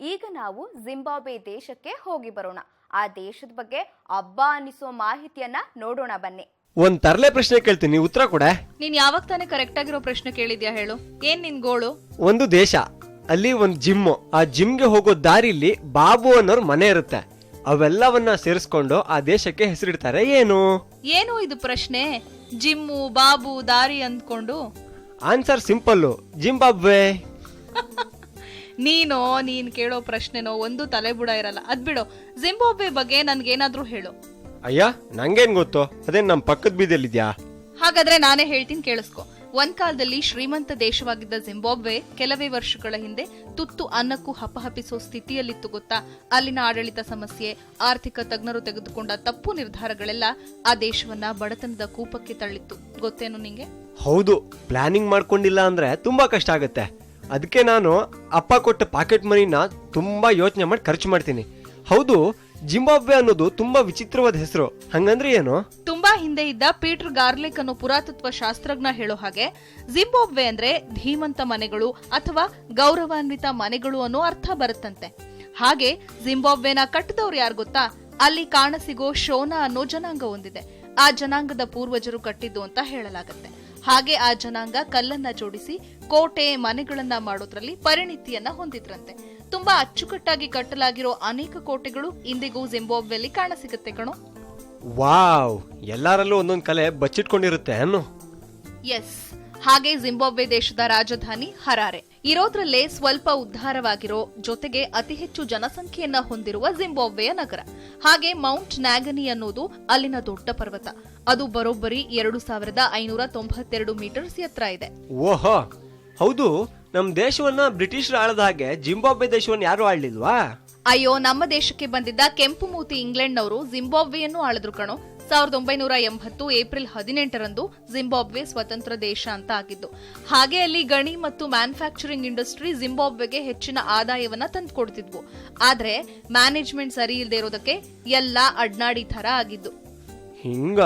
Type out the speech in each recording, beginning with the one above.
ಈಗ ನಾವು ಜಿಂಬಾಬ್ವೆ ದೇಶಕ್ಕೆ ಹೋಗಿ ಬರೋಣ. ಆ ದೇಶದ ಬಗ್ಗೆ ಹಬ್ಬ ಅನಿಸೋ ಮಾಹಿತಿಯನ್ನ ನೋಡೋಣ ಬನ್ನಿ. ಒಂದ್ ತರಲೆ ಪ್ರಶ್ನೆ ಕೇಳ್ತೀನಿ ಉತ್ತರ ಕೊಡ. ನೀನ್ ಯಾವಾಗ ತಾನೇ ಕರೆಕ್ಟ್ ಆಗಿರೋ ಪ್ರಶ್ನೆ ಕೇಳಿದ್ಯಾ ಹೇಳು. ಏನ್ ನಿನ್ ಗೋಳು? ಒಂದು ದೇಶ ಅಲ್ಲಿ ಒಂದ್ ಜಿಮ್. ಆ ಜಿಮ್ಗೆ ಹೋಗೋ ದಾರಿಲಿ ಬಾಬು ಅನ್ನೋರ್ ಮನೆ ಇರುತ್ತೆ. ಅವೆಲ್ಲವನ್ನ ಸೇರಿಸ್ಕೊಂಡು ಆ ದೇಶಕ್ಕೆ ಹೆಸರಿಡ್ತಾರೆ ಏನು? ಏನು ಇದು ಪ್ರಶ್ನೆ? ಜಿಮ್ಮು ಬಾಬು ದಾರಿ ಅಂದ್ಕೊಂಡು? Answer simple Zimbabwe. ನೀನೋ ನೀನ್ ಕೇಳೋ ಪ್ರಶ್ನೆನೋ ಒಂದು ತಲೆಬುಡ ಇರಲ್ಲ. ಅದ್ ಬಿಡು. ಜಿಂಬಾಬ್ವೆ ಬಗ್ಗೆ ನನ್ಗೇನಾದ್ರೂ ಹೇಳು. ಅಯ್ಯ ನಂಗೇನ್ ಗೊತ್ತು? ಅದೇ ನಮ್ ಪಕ್ಕದ ಬೀದಿಯಲ್ಲಿದ್ಯಾ? ಹಾಗಾದ್ರೆ ನಾನೇ ಹೇಳ್ತೀನಿ ಕೇಳಿಸ್ಕೊ. ಒಂದ್ ಕಾಲದಲ್ಲಿ ಶ್ರೀಮಂತ ದೇಶವಾಗಿದ್ದ ಜಿಂಬಾಬ್ವೆ ಕೆಲವೇ ವರ್ಷಗಳ ಹಿಂದೆ ತುತ್ತು ಅನ್ನಕ್ಕೂ ಹಪಹಪಿಸೋ ಸ್ಥಿತಿಯಲ್ಲಿತ್ತು ಗೊತ್ತಾ? ಅಲ್ಲಿನ ಆಡಳಿತ ಸಮಸ್ಯೆ ಆರ್ಥಿಕ ತಜ್ಞರು ತೆಗೆದುಕೊಂಡ ತಪ್ಪು ನಿರ್ಧಾರಗಳೆಲ್ಲ ಆ ದೇಶವನ್ನ ಬಡತನದ ಕೂಪಕ್ಕೆ ತಳ್ಳಿತ್ತು. ಗೊತ್ತೇನು ನಿಂಗೆ? ಹೌದು. ಪ್ಲಾನಿಂಗ್ ಮಾಡ್ಕೊಂಡಿಲ್ಲ ಅಂದ್ರೆ ತುಂಬಾ ಕಷ್ಟ ಆಗುತ್ತೆ. ಅದಕ್ಕೆ ನಾನು ಅಪ್ಪ ಕೊಟ್ಟ ಪಾಕೆಟ್ ಮನಿನ ತುಂಬಾ ಯೋಚನೆ ಮಾಡಿ ಖರ್ಚು ಮಾಡ್ತೀನಿ. ಹೌದು ಜಿಂಬಾಬ್ವೆ ಅನ್ನೋದು ತುಂಬಾ ವಿಚಿತ್ರವಾದ ಹೆಸರು. ಹಂಗಂದ್ರೆ ಏನು? ತುಂಬಾ ಹಿಂದೆ ಇದ್ದ ಪೀಟರ್ ಗಾರ್ಲಿಕ್ ಅನ್ನೋ ಪುರಾತತ್ವ ಶಾಸ್ತ್ರಜ್ಞ ಹೇಳೋ ಹಾಗೆ ಜಿಂಬಾಬ್ವೆ ಅಂದ್ರೆ ಧೀಮಂತ ಮನೆಗಳು ಅಥವಾ ಗೌರವಾನ್ವಿತ ಮನೆಗಳು ಅನ್ನೋ ಅರ್ಥ ಬರುತ್ತಂತೆ. ಹಾಗೆ ಜಿಂಬಾಬ್ವೆನ ಕಟ್ಟಿದವ್ರು ಯಾರು ಗೊತ್ತಾ? ಅಲ್ಲಿ ಕಾಣಸಿಗೋ ಶೋನಾ ಅನ್ನೋ ಜನಾಂಗ ಹೊಂದಿದೆ. ಆ ಜನಾಂಗದ ಪೂರ್ವಜರು ಕಟ್ಟಿದ್ದು ಅಂತ ಹೇಳಲಾಗುತ್ತೆ. ಹಾಗೆ ಆ ಜನಾಂಗ ಕಲ್ಲನ್ನ ಜೋಡಿಸಿ ಕೋಟೆ ಮನೆಗಳನ್ನ ಮಾಡೋದ್ರಲ್ಲಿ ಪರಿಣಿತಿಯನ್ನ ಹೊಂದಿದ್ರಂತೆ. ತುಂಬಾ ಅಚ್ಚುಕಟ್ಟಾಗಿ ಕಟ್ಟಲಾಗಿರೋ ಅನೇಕ ಕೋಟೆಗಳು ಇಂದಿಗೂ ಜಿಂಬಾಬ್ವೆಲಿ ಕಾಣಸಿಗುತ್ತೆ ಕಣೋ. ವಾವ್ ಎಲ್ಲರಲ್ಲೂ ಒಂದೊಂದು ಕಲೆ ಬಚ್ಚಿಟ್ಕೊಂಡಿರುತ್ತೆ ಅನ್ನು. ಎಸ್ ಹಾಗೆ ಜಿಂಬಾಬ್ವೆ ದೇಶದ ರಾಜಧಾನಿ ಹರಾರೆ. ಇರೋದ್ರಲ್ಲೇ ಸ್ವಲ್ಪ ಉದ್ಧಾರವಾಗಿರೋ ಜೊತೆಗೆ ಅತಿ ಹೆಚ್ಚು ಜನಸಂಖ್ಯೆಯನ್ನ ಹೊಂದಿರುವ ಜಿಂಬಾಬ್ವೆಯ ನಗರ. ಹಾಗೆ ಮೌಂಟ್ ನ್ಯಾಗನಿ ಅನ್ನೋದು ಅಲ್ಲಿನ ದೊಡ್ಡ ಪರ್ವತ. ಅದು ಬರೋಬ್ಬರಿ ಎರಡು ಸಾವಿರದ ಐನೂರ ತೊಂಬತ್ತೆರಡು ಮೀಟರ್ಸ್ ಎತ್ತರ ಇದೆ. ಓಹೋ ಹೌದು ನಮ್ ದೇಶವನ್ನ ಬ್ರಿಟಿಷರು ಆಳದ ಹಾಗೆ ಜಿಂಬಾಬ್ವೆ ದೇಶವನ್ನ ಯಾರು ಆಳ್ಲಿಲ್ವಾ? ಅಯ್ಯೋ ನಮ್ಮ ದೇಶಕ್ಕೆ ಬಂದಿದ್ದ ಕೆಂಪು ಮೂತಿ ಇಂಗ್ಲೆಂಡ್ನವರು ಜಿಂಬಾಬ್ವೆಯನ್ನು ಆಳಿದ್ರು ಕಣೋ. ಸಾವಿರದ ಒಂಬೈನೂರ ಎಂಬತ್ತು ಏಪ್ರಿಲ್ ಹದಿನೆಂಟರಂದು ಜಿಂಬಾಬ್ವೆ ಸ್ವತಂತ್ರ ದೇಶ ಅಂತ ಆಗಿದ್ದು. ಹಾಗೆ ಅಲ್ಲಿ ಗಣಿ ಮತ್ತು ಮ್ಯಾನುಫ್ಯಾಕ್ಚರಿಂಗ್ ಇಂಡಸ್ಟ್ರಿ ಜಿಂಬಾಬ್ವೆಗೆ ಹೆಚ್ಚಿನ ಆದಾಯವನ್ನ ತಂದುಕೊಡ್ತಿದ್ವು. ಆದ್ರೆ ಮ್ಯಾನೇಜ್ಮೆಂಟ್ ಸರಿ ಇಲ್ಲದೆ ಇರೋದಕ್ಕೆ ಎಲ್ಲ ಅಡ್ನಾಡಿ ತರ ಆಗಿದ್ದು. ಹಿಂಗ?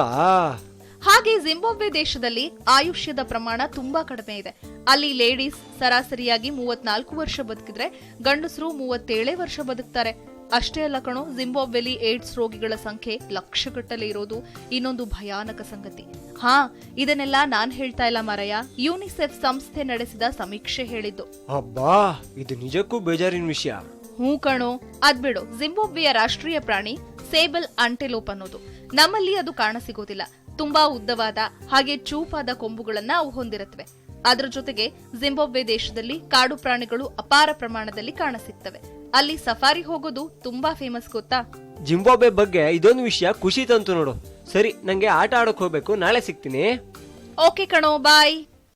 ಹಾಗೆ ಜಿಂಬಾಬ್ವೆ ದೇಶದಲ್ಲಿ ಆಯುಷ್ಯದ ಪ್ರಮಾಣ ತುಂಬಾ ಕಡಿಮೆ ಇದೆ. ಅಲ್ಲಿ ಲೇಡೀಸ್ ಸರಾಸರಿಯಾಗಿ ಮೂವತ್ನಾಲ್ಕು ವರ್ಷ ಬದುಕಿದ್ರೆ ಗಂಡಸರು ಮೂವತ್ತೇಳೇ ವರ್ಷ ಬದುಕ್ತಾರೆ. ಅಷ್ಟೇ ಅಲ್ಲ ಕಣೋ ಜಿಂಬಾಬ್ವೆಲಿ ಏಡ್ಸ್ ರೋಗಿಗಳ ಸಂಖ್ಯೆ ಲಕ್ಷಗಟ್ಟಲೆ ಇರೋದು ಇನ್ನೊಂದು ಭಯಾನಕ ಸಂಗತಿ. ಹಾ ಇದನ್ನೆಲ್ಲ ನಾನ್ ಹೇಳ್ತಾ ಇಲ್ಲ ಮಾರಯ್ಯ. ಯುನಿಸೆಫ್ ಸಂಸ್ಥೆ ನಡೆಸಿದ ಸಮೀಕ್ಷೆ ಹೇಳಿದ್ದು. ಅಬ್ಬಾ ಇದು ನಿಜಕ್ಕೂ ಬೇಜಾರಿನ ವಿಷಯ. ಹೂ ಕಣೋ ಅದ್ಬಿಡು ಜಿಂಬಾಬ್ವೆಯ ರಾಷ್ಟ್ರೀಯ ಪ್ರಾಣಿ ಸೇಬಲ್ ಅಂಟೆಲೋಪ್ ಅನ್ನೋದು. ನಮ್ಮಲ್ಲಿ ಅದು ಕಾಣಸಿಗೋದಿಲ್ಲ ತುಂಬಾ ಉದ್ದವಾದ ಹಾಗೆ ಚೂಪಾದ ಕೊಂಬುಗಳನ್ನ ಅವು ಹೊಂದಿರುತ್ತವೆ. ಅದರ ಜೊತೆಗೆ ಜಿಂಬಾಬ್ವೆ ದೇಶದಲ್ಲಿ ಕಾಡು ಪ್ರಾಣಿಗಳು ಅಪಾರ ಪ್ರಮಾಣದಲ್ಲಿ ಕಾಣಸಿಗ್ತವೆ. ಅಲ್ಲಿ ಸಫಾರಿ ಹೋಗೋದು ತುಂಬಾ ಫೇಮಸ್ ಗೊತ್ತಾ? ಜಿಂಬಾಬ್ವೆ ಬಗ್ಗೆ ಇದೊಂದು ವಿಷಯ ಖುಷಿ ತಂತು ನೋಡು. ಸರಿ ನಂಗೆ ಆಟ ಆಡಕ್ ಹೋಗ್ಬೇಕು ನಾಳೆ ಸಿಗ್ತೀನಿ. ಓಕೆ ಕಣೋ ಬಾಯ್